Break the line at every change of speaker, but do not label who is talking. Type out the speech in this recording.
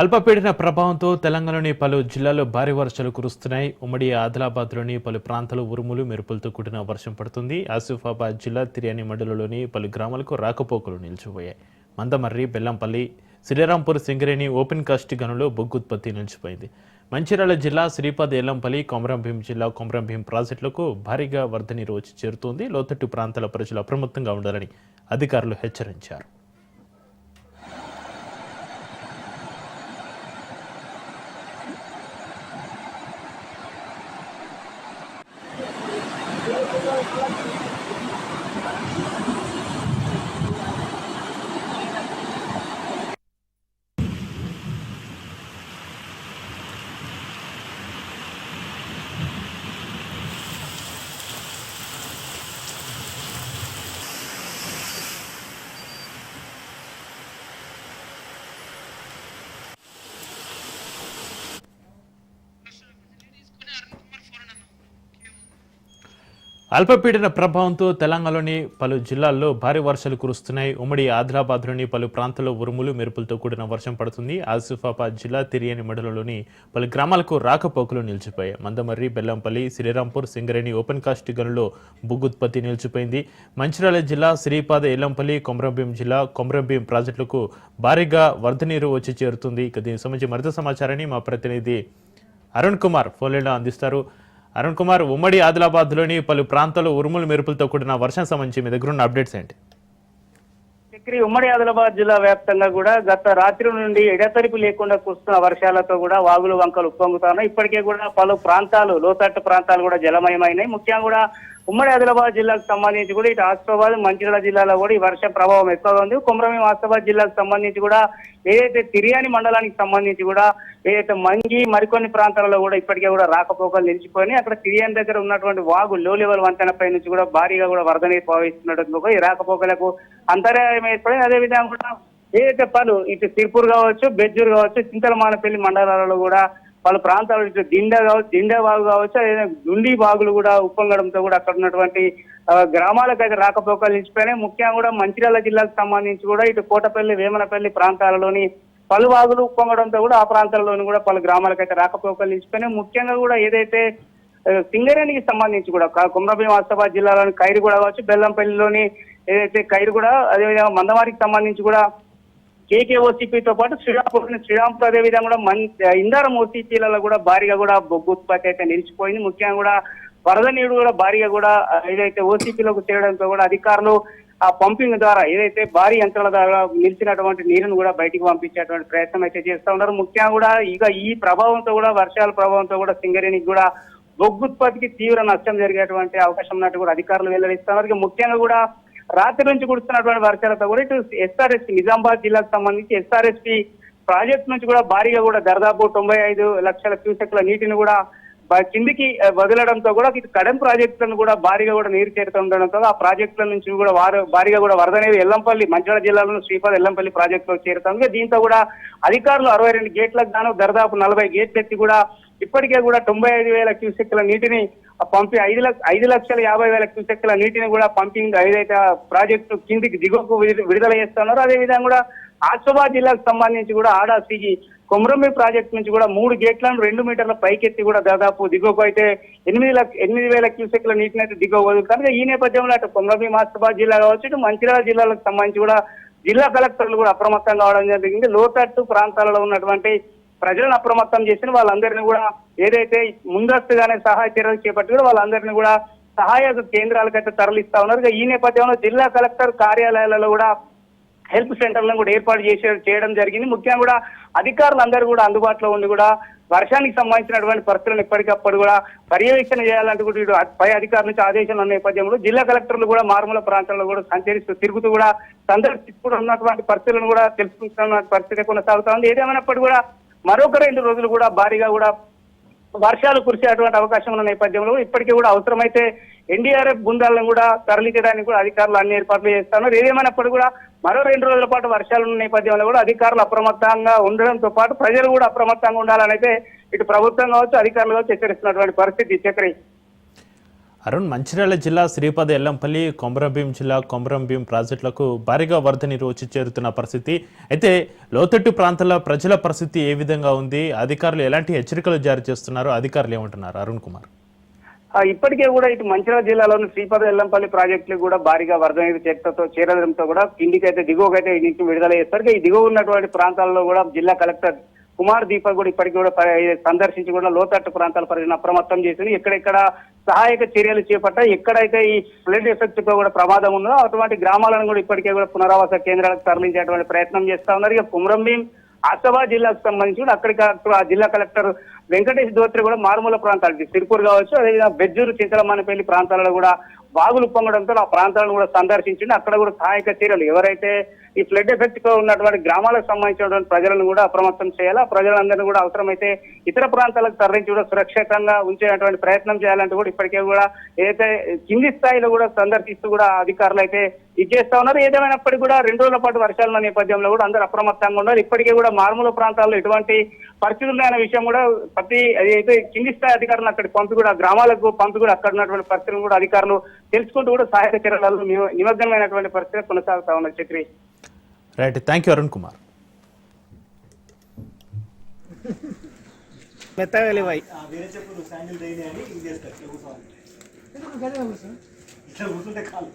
అల్పపీడన ప్రభావంతో తెలంగాణలోని పలు జిల్లాల్లో భారీ వర్షాలు కురుస్తున్నాయి. ఉమ్మడి ఆదిలాబాద్లోని పలు ప్రాంతాలు ఉరుములు మెరుపులతో కూడిన వర్షం పడుతుంది. ఆసిఫాబాద్ జిల్లా తిరియాని మండలంలోని పలు గ్రామాలకు రాకపోకలు నిలిచిపోయాయి. మందమర్రి బెల్లంపల్లి శ్రీరాంపూర్ సింగరేణి ఓపెన్ కాస్ట్ గనులో బొగ్గు ఉత్పత్తి నిలిచిపోయింది. మంచిర్యాల జిల్లా శ్రీపాద్ ఎల్లంపల్లి కొమరంభీం జిల్లా కొమరంభీం ప్రాజెక్టులకు భారీగా వరద నీరు వచ్చి చేరుతోంది. లోతట్టు ప్రాంతాల ప్రజలు అప్రమత్తంగా ఉండాలని అధికారులు హెచ్చరించారు. Thank you. అల్పపీడన ప్రభావంతో తెలంగాణలోని పలు జిల్లాల్లో భారీ వర్షాలు కురుస్తున్నాయి. ఉమ్మడి ఆదిలాబాద్లోని పలు ప్రాంతాల్లో ఉరుములు మెరుపులతో కూడిన వర్షం పడుతుంది. ఆసిఫాబాద్ జిల్లా తిరియని మండలంలోని పలు గ్రామాలకు రాకపోకలు నిలిచిపోయాయి. మందమర్రి బెల్లంపల్లి శ్రీరాంపూర్ సింగరేణి ఓపెన్ కాస్ట్ గనుల్లో బొగ్గు ఉత్పత్తి నిలిచిపోయింది. మంచిర్యాల జిల్లా శ్రీపాద ఎల్లంపల్లి కొమరంభీం జిల్లా కొమరంభీం ప్రాజెక్టులకు భారీగా వరద నీరు వచ్చి చేరుతుంది. ఇక దీనికి సంబంధించి మరింత సమాచారాన్ని మా ప్రతినిధి అరుణ్ కుమార్ ఫోన్లో అందిస్తారు. అరుణ్ కుమార్ ఉమ్మడి ఆదిలాబాద్లోని పలు ప్రాంతాల్లో ఉరుములు మెరుపులతో కూడిన వర్షం సంబంధించి మీ దగ్గర ఉన్న అప్డేట్స్ ఏంటి?
చక్రి ఉమ్మడి ఆదిలాబాద్ జిల్లా వ్యాప్తంగా కూడా గత రాత్రి నుండి ఎడతెరిపి లేకుండా కురుస్తున్న వర్షాలతో కూడా వాగులు వంకలు ఉప్పొంగుతున్నాయి. ఇప్పటికే కూడా పలు ప్రాంతాలు లోతట్టు ప్రాంతాలు కూడా జలమయమైనాయి. ముఖ్యంగా కూడా ఉమ్మడి ఆదిలాబాద్ జిల్లాకు సంబంధించి కూడా ఇటు ఆసిఫాబాద్ మంచిర్యాల జిల్లాలో కూడా ఈ వర్ష ప్రభావం ఎక్కువగా ఉంది. కుమ్రమీం ఆసిఫాబాద్ జిల్లాకు సంబంధించి కూడా ఏదైతే తిరియాని మండలానికి సంబంధించి కూడా ఏదైతే మంగి మరికొన్ని ప్రాంతాలలో కూడా ఇప్పటికే కూడా రాకపోకలు నిలిచిపోయినాయి. అక్కడ తిరియాని దగ్గర ఉన్నటువంటి వాగు లో లెవెల్ వంతెనపై నుంచి కూడా భారీగా కూడా వరద నీరు ప్రవహిస్తున్నట్టు ఈ రాకపోకలకు అంతరాయం ఏర్పడింది. అదే విధంగా కూడా ఏదైతే పలు ఇటు సిర్పూర్ కావచ్చు బెజ్జూర్ కావచ్చు చింతలమానపల్లి మండలాలలో కూడా పలు ప్రాంతాల నుంచి దిండా కావచ్చు దిండా బాగు కావచ్చు అదే దుండి బాగులు కూడా ఉప్పొంగడంతో కూడా అక్కడ ఉన్నటువంటి గ్రామాలకు అయితే రాకపోకలు నిలిచిపోయినాయి. ముఖ్యంగా కూడా మంచిర్యాల జిల్లాకు సంబంధించి కూడా ఇటు కోటపల్లి వేమనపల్లి ప్రాంతాలలోని పలు వాగులు ఉప్పొంగడంతో కూడా ఆ ప్రాంతాల్లోని కూడా పలు గ్రామాలకైతే రాకపోకలు నిలిచిపోయినాయి. ముఖ్యంగా కూడా ఏదైతే సింగరేణికి సంబంధించి కూడా కుమ్రభీం ఆస్తాబాద్ జిల్లాలోని ఖైరుగూడ కావచ్చు బెల్లంపల్లిలోని ఏదైతే ఖైరుగూడ అదేవిధంగా మందవారికి సంబంధించి కూడా కేకే ఓసీపీతో పాటు శ్రీరాంపూర్ శ్రీరాంపూర్ అదే విధంగా కూడా మన్ ఇందారం ఓసీపీలలో కూడా భారీగా కూడా బొగ్గు ఉత్పత్తి అయితే నిలిచిపోయింది. ముఖ్యంగా కూడా వరద నీరు కూడా భారీగా కూడా ఏదైతే ఓసీపీలకు చేరడంతో కూడా అధికారులు ఆ పంపింగ్ ద్వారా ఏదైతే భారీ యంత్రాల ద్వారా నిలిచినటువంటి నీరును కూడా బయటికి పంపించేటువంటి ప్రయత్నం అయితే చేస్తూ ఉన్నారు. ముఖ్యంగా కూడా ఇక ఈ ప్రభావంతో కూడా వర్షాల ప్రభావంతో కూడా సింగరేణికి కూడా బొగ్గు ఉత్పత్తికి తీవ్ర నష్టం జరిగేటువంటి అవకాశం ఉన్నట్టు కూడా అధికారులు వెల్లడిస్తున్నారు. ముఖ్యంగా కూడా రాత్రి నుంచి కురుస్తున్నటువంటి వర్షాలతో కూడా ఇటు ఎస్ఆర్ఎస్పీ నిజామాబాద్ జిల్లాకు సంబంధించి ఎస్ఆర్ఎస్పీ ప్రాజెక్ట్ నుంచి కూడా భారీగా కూడా దాదాపు తొంభై ఐదు లక్షల క్యూసెక్ల నీటిని కూడా కిందికి వదలడంతో కూడా ఇటు కడెం ప్రాజెక్టులను కూడా భారీగా కూడా నీరు చేరుతుండడంతో ఆ ప్రాజెక్టుల నుంచి కూడా వారు భారీగా కూడా వరద అనేది ఎల్లంపల్లి మంచిర్యాల జిల్లాలోని శ్రీపాద ఎల్లంపల్లి ప్రాజెక్టులో చేరుతుంది దీంతో కూడా అధికారులు అరవై రెండు గేట్లకు గాను దాదాపు నలభై గేట్లు ఎత్తి కూడా ఇప్పటికే కూడా తొంభై ఐదు వేల క్యూసెక్ల నీటిని ఆ పంపి ఐదు లక్ష ఐదు లక్షల యాభై వేల క్యూసెక్ల నీటిని కూడా పంపింగ్ ఏదైతే ప్రాజెక్టు కిందికి దిగువకు విడుదల చేస్తున్నారో అదే విధంగా కూడా ఆసిఫాబాద్ జిల్లాకు సంబంధించి కూడా ఆడా సిగి కొమరమి ప్రాజెక్ట్ నుంచి కూడా మూడు గేట్లను రెండు మీటర్ల పైకెత్తి కూడా దాదాపు దిగువకు అయితే ఎనిమిది లక్ష ఎనిమిది వేల క్యూసెక్ల నీటిని అయితే దిగువ వదులుతారు ఈ నేపథ్యంలో అటు కొమరమి ఆసిఫాబాద్ జిల్లా కావచ్చు ఇటు మంచిర్యాల జిల్లాలకు సంబంధించి కూడా జిల్లా కలెక్టర్లు కూడా అప్రమత్తం కావడం జరిగింది. లోతట్టు ప్రాంతాలలో ఉన్నటువంటి ప్రజలను అప్రమత్తం చేసిన వాళ్ళందరినీ కూడా ఏదైతే ముందస్తుగానే సహాయ చర్యలు చేపట్టి కూడా వాళ్ళందరినీ కూడా సహాయ కేంద్రాలకైతే తరలిస్తా ఉన్నారు. ఈ నేపథ్యంలో జిల్లా కలెక్టర్ కార్యాలయాలలో కూడా హెల్ప్ సెంటర్లను కూడా ఏర్పాటు చేసే చేయడం జరిగింది. ముఖ్యంగా కూడా అధికారులందరూ కూడా అందుబాటులో ఉండి కూడా వర్షానికి సంబంధించినటువంటి పరిస్థితులను ఎప్పటికప్పుడు కూడా పర్యవేక్షణ చేయాలంటూ కూడా ఇటు పై అధికారుల నుంచి ఆదేశాలు ఉన్న నేపథ్యంలో జిల్లా కలెక్టర్లు కూడా మారుమూల ప్రాంతాల్లో కూడా సంచరిస్తూ తిరుగుతూ కూడా సందర్శిస్తూ ఉన్నటువంటి పరిస్థితులను కూడా తెలుసుకుంటున్న పరిస్థితి కొనసాగుతా ఉంది. ఏదేమైనప్పటికీ కూడా మరొక రెండు రోజులు కూడా భారీగా కూడా వర్షాలు కురిసేటువంటి అవకాశం ఉన్న నేపథ్యంలో ఇప్పటికీ కూడా అవసరమైతే ఎన్డీఆర్ఎఫ్ బృందాలను కూడా తరలించడానికి కూడా అధికారులు అన్ని ఏర్పాట్లు చేస్తున్నారు. ఏదేమైనప్పటికీ కూడా మరో రెండు రోజుల పాటు వర్షాలు ఉన్న నేపథ్యంలో కూడా అధికారులు అప్రమత్తంగా ఉండడంతో పాటు ప్రజలు కూడా అప్రమత్తంగా ఉండాలని అయితే ఇటు ప్రభుత్వం కావచ్చు అధికారులు కావచ్చు హెచ్చరిస్తున్నటువంటి పరిస్థితి చక్రీ.
అరుణ్ మంచిర్యాల జిల్లా శ్రీపద ఎల్లంపల్లి కొమరంభీం జిల్లా కొమరంభీం ప్రాజెక్టులకు భారీగా వరద నీరు వచ్చి చేరుతున్న పరిస్థితి. అయితే లోతట్టు ప్రాంతాల ప్రజల పరిస్థితి ఏ విధంగా ఉంది? అధికారులు ఎలాంటి హెచ్చరికలు జారీ చేస్తున్నారు? అధికారులు ఏమంటున్నారు? అరుణ్ కుమార్.
ఇప్పటికే కూడా ఇటు మంచిర్యాల జిల్లాలోని శ్రీపద ఎల్లంపల్లి ప్రాజెక్టులు కూడా భారీగా వరద నీరు చేరడంతో చేరడంతో కూడా కిందికైతే దిగువకైతే ఈ నుంచి విడుదల చేస్తారు ఈ దిగువ ఉన్నటువంటి ప్రాంతాల్లో కూడా జిల్లా కలెక్టర్ కుమార్ దీపక్ కూడా ఇప్పటికి కూడా సందర్శించి కూడా లోతట్టు ప్రాంతాల పరిధిని అప్రమత్తం చేసింది. ఎక్కడెక్కడ సహాయక చర్యలు చేపట్టా ఎక్కడైతే ఈ ఫ్లడ్ ఎఫెక్ట్తో కూడా ప్రమాదం ఉందో అటువంటి గ్రామాలను కూడా ఇప్పటికే కూడా పునరావాస కేంద్రాలకు తరలించేటువంటి ప్రయత్నం చేస్తా ఉన్నారు. ఇక కుమ్రంభీం ఆసిఫాబాద్ జిల్లాకు సంబంధించి కూడా అక్కడికి ఆ జిల్లా కలెక్టర్ వెంకటేష్ ధోత్రి కూడా మారుమూల ప్రాంతాలు సిరిపూర్ కావచ్చు అదేవిధంగా బెజ్జూరు చింతలమానపల్లి ప్రాంతాలలో కూడా బాగులు పొంగడంతో ఆ ప్రాంతాలను కూడా సందర్శించింది అక్కడ కూడా సహాయక చర్యలు ఎవరైతే ఈ ఫ్లడ్ ఎఫెక్ట్తో ఉన్నటువంటి గ్రామాలకు సంబంధించినటువంటి ప్రజలను కూడా అప్రమత్తం చేయాలి? ప్రజలందరినీ కూడా అవసరమైతే ఇతర ప్రాంతాలకు తరలించి కూడా సురక్షితంగా ఉంచేటువంటి ప్రయత్నం చేయాలంటే కూడా ఇప్పటికే కూడా ఏదైతే కింది స్థాయిలో కూడా సందర్శిస్తూ కూడా అధికారులు అయితే ఇది చేస్తా ఉన్నారు. ఏదేమైనప్పటికీ కూడా రెండు రోజుల పాటు వర్షాల నేపథ్యంలో కూడా అందరూ అప్రమత్తంగా ఉన్నారు. ఇప్పటికే కూడా మారుమూల ప్రాంతాల్లో ఎటువంటి పరిస్థితులు ఉన్నాయన్న విషయం కూడా ప్రతి అయితే కింది స్థాయి అధికారులను అక్కడికి పంపి కూడా గ్రామాలకు పంపి కూడా అక్కడ ఉన్నటువంటి పరిస్థితులను కూడా అధికారులు తెలుసుకుంటూ కూడా సహాయక చర్యలలో నిమగ్నమైనటువంటి పరిస్థితి కొనసాగుతా ఉన్నది Chakri.
Right thank you Arun Kumar
మెత్తగా లేవాయి
వేరే చెప్పు శాండిల్ దేని అని ఇది చేస్తారు ఇట్లా కూర్చోవాలి. ఇట్లా కూర్చుంటే కాలు.